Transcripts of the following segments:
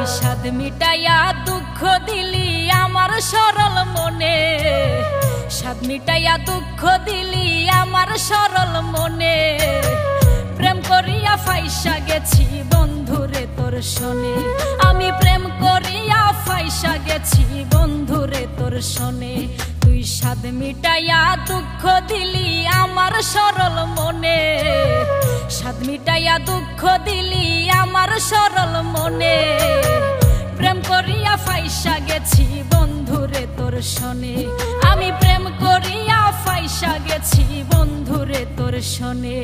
বিষাদ মিটাইয়া দুঃখ দিলি আমার সরল মনে। সাদ মিটাইয়া দুঃখ দিলি আমার সরল মনে। প্রেম করিয়া ফাইসা গেছি বন্ধুরে তোর শোনে। আমি প্রেম করিয়া ফাইসা গেছি বন্ধুরে তোর শোনে। তুই স্বাদ মিটাইয়া দুঃখ দিলি আমার সরল মনে। স্বাদ মিটাইয়া দুঃখ দিলি আমার সরল মনে। প্রেম করিয়া ফাইসা গেছি বন্ধুরে তোর শোনে আমি প্রেম করিয়া ফাইসা গেছি বন্ধুরে তোর শোনে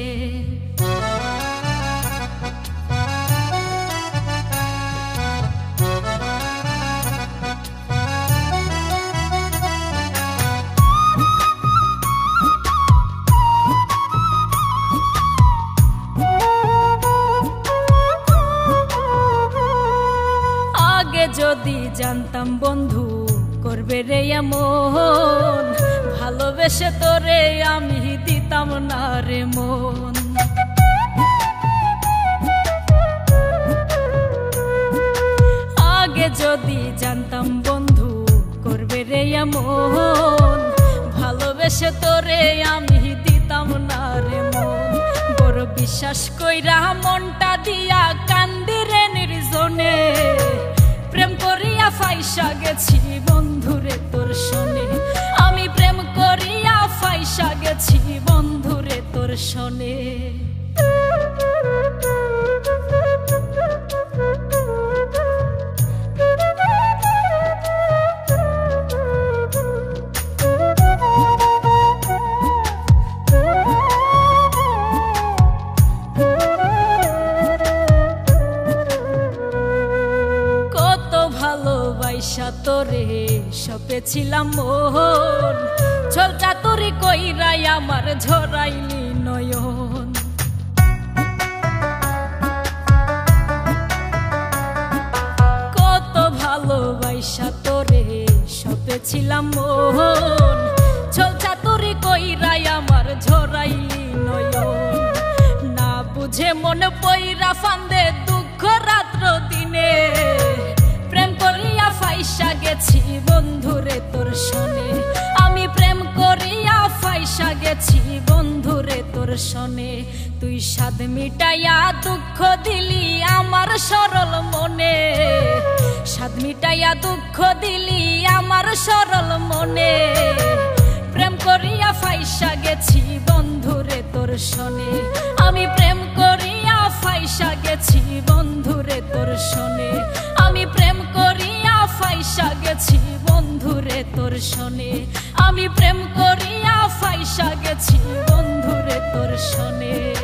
যদি জানতাম বন্ধু করবে রে এমন, ভালোবেসে তোরে আমি দিতাম না রে মন। আগে যদি জানতাম বন্ধু করবে রে এমন, ভালোবেসে তোরে আমি দিতাম না রে মন। বড় বিশ্বাস কইরা মনটা দিয়া কান্দি রে নির্জনে প্রেম করিয়া ফাইসা গেছি বন্ধুরে তোর শোনে আমি প্রেম করিয়া ফাইসা গেছি বন্ধুরে তোর শোনে ভালোবাসা তোরে সপেছিলাম মোহন। ছলটা তোরে কইরাই, আমার ঝরাইলি নয়ন। কত ভালোবাসা তোরে সপেছিলাম মোহন। ছলটা তোরে কইরাই, আমার ঝরাইলি নয়ন। না বুঝে মন পইরা ফান্দে গেছি বন্ধুরে তোর শোনে আমি প্রেম করিয়া ফাইসা গেছি বন্ধুরে তোর শোনে তুই স্বাদ মিটাইয়া দুঃখ দিলি আমার সরল মনে। স্বাদ মিটাইয়া দুঃখ দিলি আমার সরল মনে। প্রেম করিয়া ফাইসা গেছি বন্ধুরে তোর শোনে আমি প্রেম করিয়া ফাইসা গেছি বন্ধুরে তোর শোনে গেছি বন্ধুরে তোর শোনে। আমি প্রেম করিয়া ফাইসা গেছি বন্ধুরে তোর শোনে।